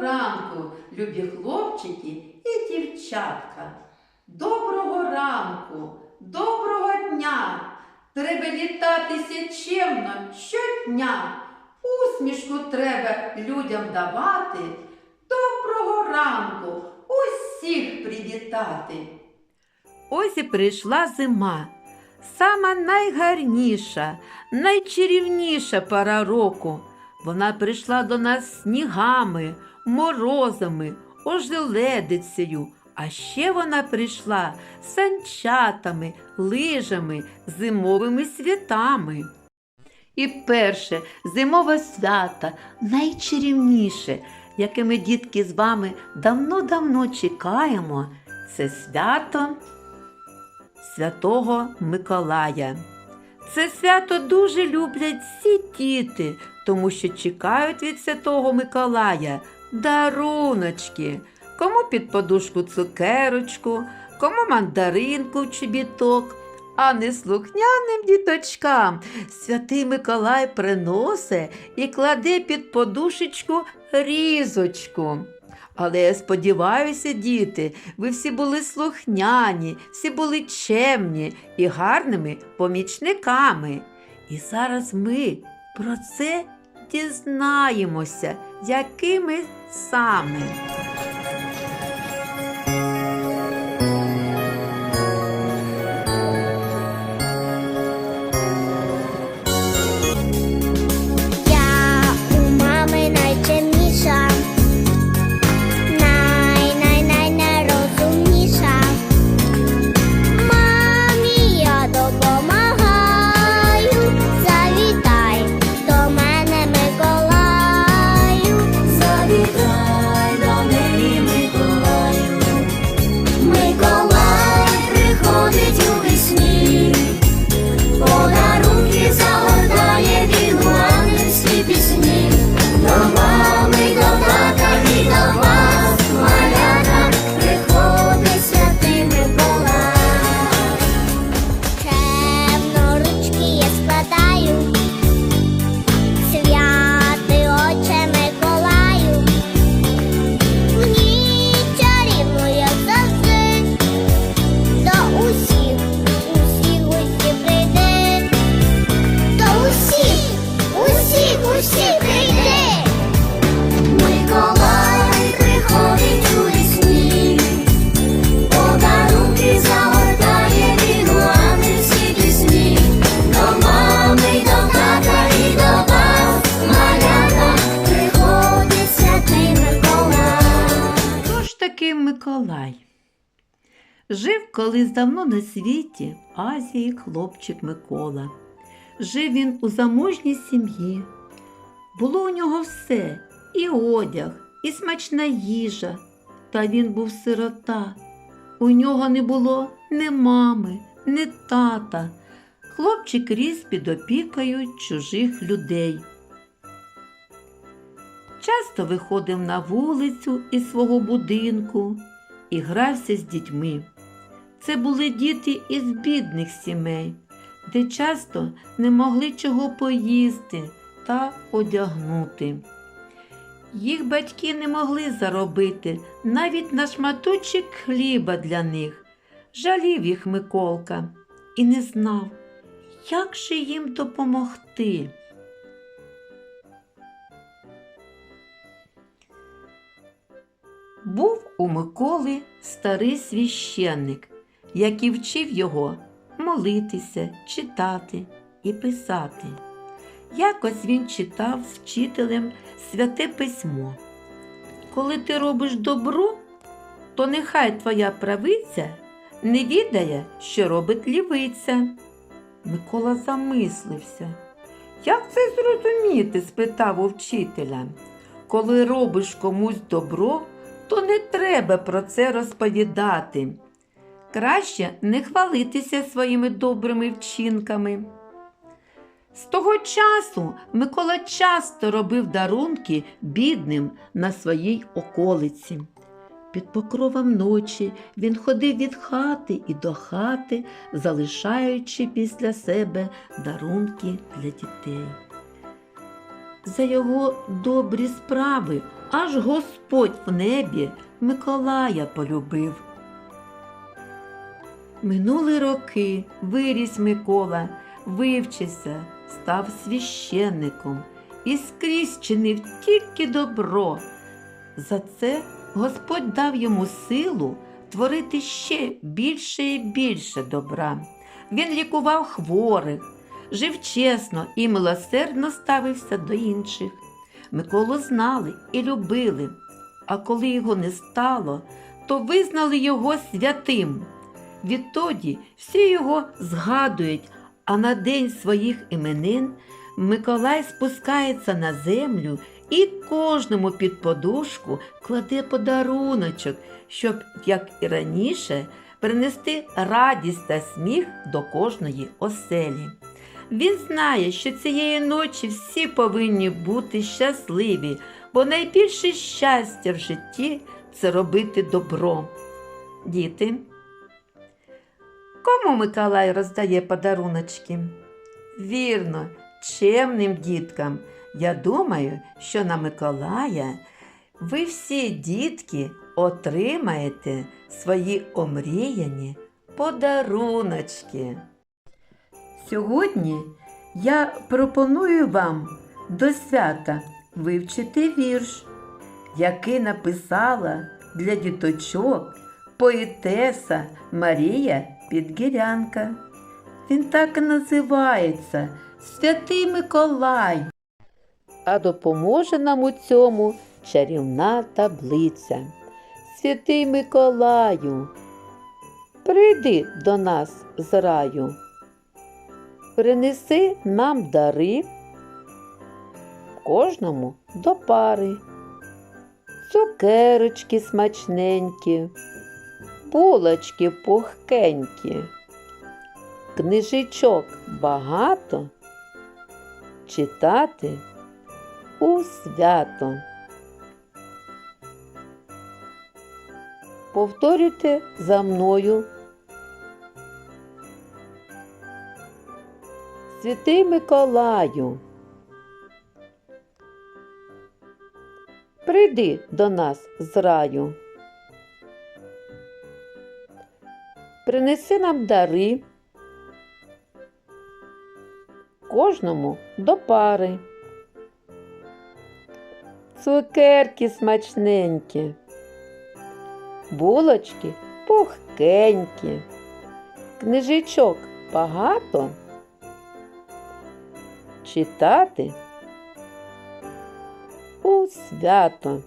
ранку, любі хлопчики і дівчатка. Доброго ранку, доброго дня. Треба вітатися чемно щодня. Усмішку треба людям давати. Доброго ранку усіх привітати. Ось і прийшла зима. Сама найгарніша, найчарівніша пора року. Вона прийшла до нас снігами, морозами, ожеледицею. А ще вона прийшла санчатами, лижами, зимовими святами. І перше зимове свято, найчарівніше, яке ми, дітки, з вами давно-давно чекаємо, це свято Святого Миколая. Це свято дуже люблять всі діти, тому що чекають від Святого Миколая даруночки. Кому під подушку цукерочку, кому мандаринку в чобіток. А неслухняним діточкам святий Миколай приносить і кладе під подушечку різочку. Але я сподіваюся, діти, ви всі були слухняні, всі були чемні і гарними помічниками. І зараз ми про це дізнаємося, якими саме. Миколай? Жив колись давно на світі в Азії хлопчик Микола. Жив він у заможній сім'ї. Було у нього все і одяг, і смачна їжа. Та він був сирота. У нього не було ні мами, ні тата. Хлопчик ріс під опікою чужих людей. Часто виходив на вулицю із свого будинку і грався з дітьми. Це були діти із бідних сімей, де часто не могли чого поїсти та одягнути. Їх батьки не могли заробити навіть на шматочок хліба для них. Жалів їх Миколка і не знав, як же їм допомогти. Був у Миколи старий священник, який вчив його молитися, читати і писати. Якось він читав з вчителем святе письмо. Коли ти робиш добро, то нехай твоя правиця не відає, що робить лівиця. Микола замислився. Як це зрозуміти? спитав у вчителя. Коли робиш комусь добро, то не треба про це розповідати. Краще не хвалитися своїми добрими вчинками. З того часу Микола часто робив дарунки бідним на своїй околиці. Під покровом ночі він ходив від хати і до хати, залишаючи після себе дарунки для дітей. За його добрі справи, аж Господь в небі Миколая полюбив. Минули роки, виріс Микола, вивчився, став священником і скрізь чинив тільки добро. За це Господь дав йому силу творити ще більше і більше добра. Він лікував хворих, жив чесно і милосердно ставився до інших. Миколу знали і любили, а коли його не стало, то визнали його святим. Відтоді всі його згадують, а на день своїх іменин Миколай спускається на землю і кожному під подушку кладе подаруночок, щоб, як і раніше, принести радість та сміх до кожної оселі. Він знає, що цієї ночі всі повинні бути щасливі, бо найбільше щастя в житті це робити добро. Діти. Кому Миколай роздає подаруночки? Вірно, чемним діткам. Я думаю, що на Миколая ви всі дітки отримаєте свої омріяні подаруночки. Сьогодні я пропоную вам до свята вивчити вірш, який написала для діточок поетеса Марія Підгірянка. Він так і називається Святий Миколай. А допоможе нам у цьому чарівна таблиця. Святий Миколаю, прийди до нас з раю. Принеси нам дари кожному до пари. Цукерочки смачненькі, булочки пухкенькі, книжечок багато, читати у свято. Повторюйте за мною. Святий Миколаю. Прийди до нас з раю. Принеси нам дари. Кожному до пари. Цукерки смачненькі, булочки пухкенькі, книжечок багато. Читати у свято.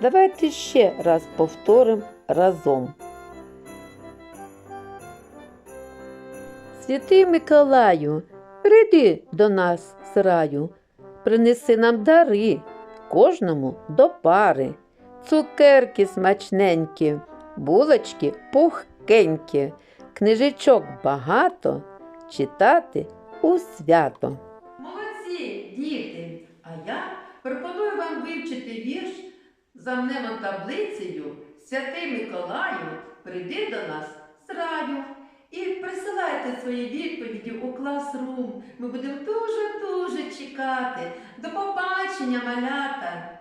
Давайте ще раз повторимо разом. Святий Миколаю, прийди до нас з раю, принеси нам дари, кожному до пари, цукерки смачненькі, булочки пухкенькі, книжечок багато, читати у свято. Молодці, діти! А я пропоную вам вивчити вірш за мнемом таблицею Святий Миколаю, прийди до нас з раю. І присилайте свої відповіді у класрум. Ми будемо дуже-дуже чекати. До побачення, малята!